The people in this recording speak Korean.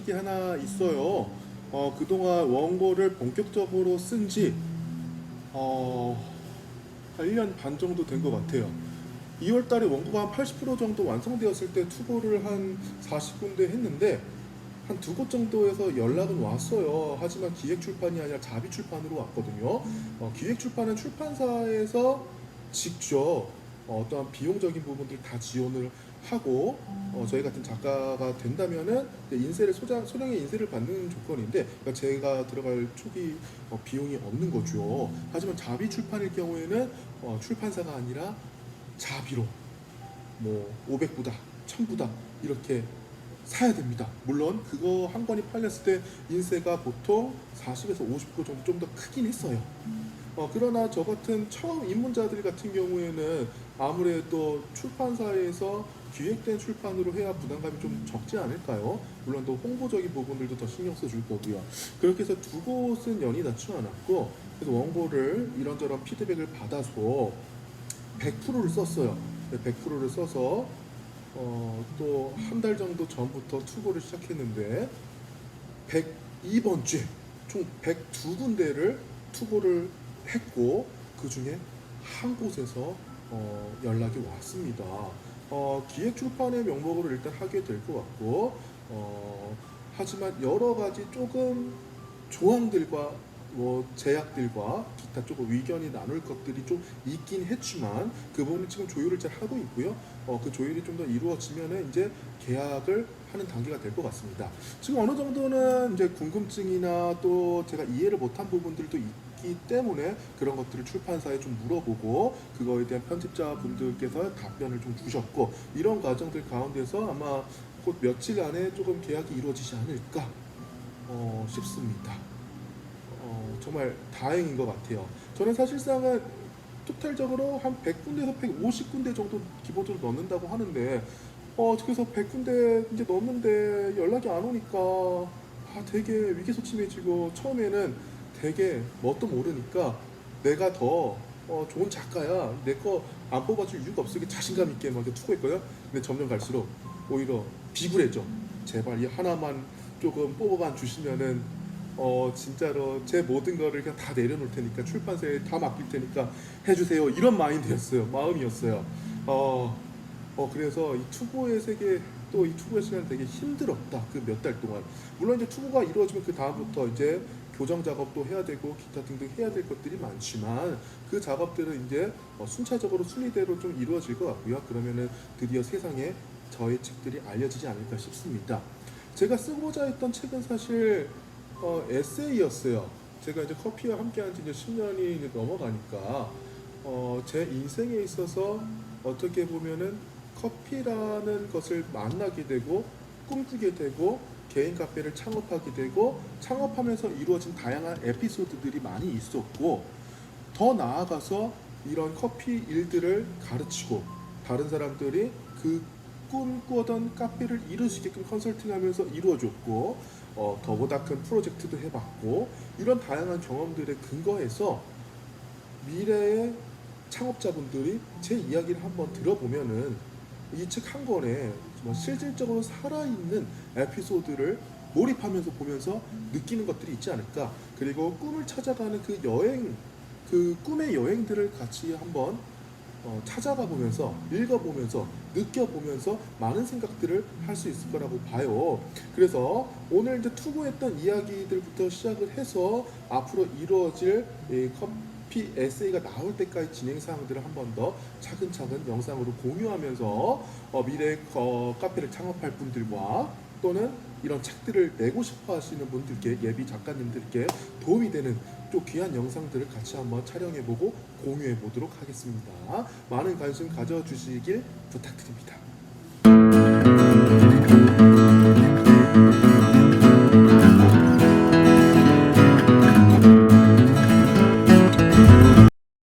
남아 있어요. 어, 그동안 원고를 본격적으로 쓴 지 어, 한 1년 반 정도 된 것 같아요. 2월 달에 원고가 한 80% 정도 완성되었을 때 투고를 한 40군데 했는데 한 두 곳 정도에서 연락은 왔어요. 하지만 기획 출판이 아니라 자비 출판으로 왔거든요. 어, 기획 출판은 출판사에서 직접 어, 어떠한 비용적인 부분들 다 지원을 하고 어, 저희 같은 작가가 된다면은 인세를 소장 소량의 인세를 받는 조건인데 그러니까 제가 들어갈 초기 어, 비용이 없는 거죠. 하지만 자비 출판일 경우에는 어, 출판사가 아니라 자비로 뭐 500부다, 1000부다 이렇게 사야 됩니다. 물론 그거 한 권이 팔렸을 때 인세가 보통 40에서 50% 정도 좀 더 크긴 했어요. 어, 그러나 저 같은 처음 입문자들 같은 경우에는 아무래도 출판사에서 기획된 출판으로 해야 부담감이 좀 적지 않을까요? 물론 또 홍보적인 부분들도 더 신경 써줄 거고요. 그렇게 해서 두 곳은 연이 닿지 않았고 그래서 원고를 이런저런 피드백을 받아서 100%를 썼어요. 100%를 써서 어, 또 한 달 정도 전부터 투고를 시작했는데 102번 주에 총 102군데를 투고를 했고 그 중에 한 곳에서 어, 연락이 왔습니다. 어, 기획 출판의 명목으로 일단 하게 될 것 같고 어, 하지만 여러 가지 조금 조항들과 뭐 제약들과 기타 조금 의견이 나눌 것들이 좀 있긴 했지만 그 부분은 지금 조율을 잘 하고 있고요. 어, 그 조율이 좀 더 이루어지면은 이제 계약을 하는 단계가 될 것 같습니다. 지금 어느 정도는 이제 궁금증이나 또 제가 이해를 못한 부분들도 있기 때문에 그런 것들을 출판사에 좀 물어보고 그거에 대한 편집자 분들께서 답변을 좀 주셨고 이런 과정들 가운데서 아마 곧 며칠 안에 조금 계약이 이루어지지 않을까 어, 싶습니다. 어, 정말 다행인 것 같아요. 저는 사실상은 토탈적으로 한 100군데에서 150군데 정도 기본적으로 넣는다고 하는데 어, 그래서 100군데 이제 넣는데 연락이 안 오니까 아, 되게 위기소침해지고 처음에는 되게 뭣도 모르니까 내가 더 어, 좋은 작가야 내 거 안 뽑아줄 이유가 이렇게 자신감 있게 막 이렇게 투고했거든요. 근데 점점 갈수록 오히려 비굴해져. 제발 이 하나만 조금 뽑아만 주시면은 어 진짜로 제 모든 거를 그냥 다 내려놓을 테니까 출판사에 다 맡길 테니까 해주세요. 이런 마인드였어요. 마음이었어요. 어, 어 그래서 이 투고의 세계 또 이 투고의 시간 되게 힘들었다. 그 몇 달 동안. 물론 이제 투고가 이루어지면 그 다음부터 이제 교정 작업도 해야 되고 기타 등등 해야 될 것들이 많지만 그 작업들은 이제 어, 순차적으로 순리대로 좀 이루어질 것 같고요. 그러면은 드디어 세상에 저의 책들이 알려지지 않을까 싶습니다. 제가 쓰고자 했던 책은 사실 어, 에세이였어요. 제가 이제 커피와 함께한 지 이제 10년이 이제 넘어가니까 어, 제 인생에 있어서 어떻게 보면은 커피라는 것을 만나게 되고 꿈꾸게 되고 개인 카페를 창업하게 되고 창업하면서 이루어진 다양한 에피소드들이 많이 있었고 더 나아가서 이런 커피 일들을 가르치고 다른 사람들이 그 꿈꾸던 카페를 이룰 수 있게끔 컨설팅하면서 이루어줬고 어, 더보다 큰 프로젝트도 해봤고 이런 다양한 경험들에 근거해서 미래의 창업자분들이 제 이야기를 한번 들어보면은 이 책 한 권에 실질적으로 살아있는 에피소드를 몰입하면서 보면서 느끼는 것들이 있지 않을까. 그리고 꿈을 찾아가는 그 여행 그 꿈의 여행들을 같이 한번 어, 찾아가 보면서 읽어보면서 느껴보면서 많은 생각들을 할 수 있을 거라고 봐요. 그래서 오늘 이제 투고했던 이야기들부터 시작을 해서 앞으로 이루어질 이 커피 에세이가 나올 때까지 진행 사항들을 한 번 더 차근차근 영상으로 공유하면서 어, 미래 어, 카페를 창업할 분들과 또는 이런 책들을 내고 싶어 하시는 분들께 예비 작가님들께 도움이 되는 또 귀한 영상들을 같이 한번 촬영해 보고 공유해 보도록 하겠습니다. 많은 관심 가져주시길 부탁드립니다.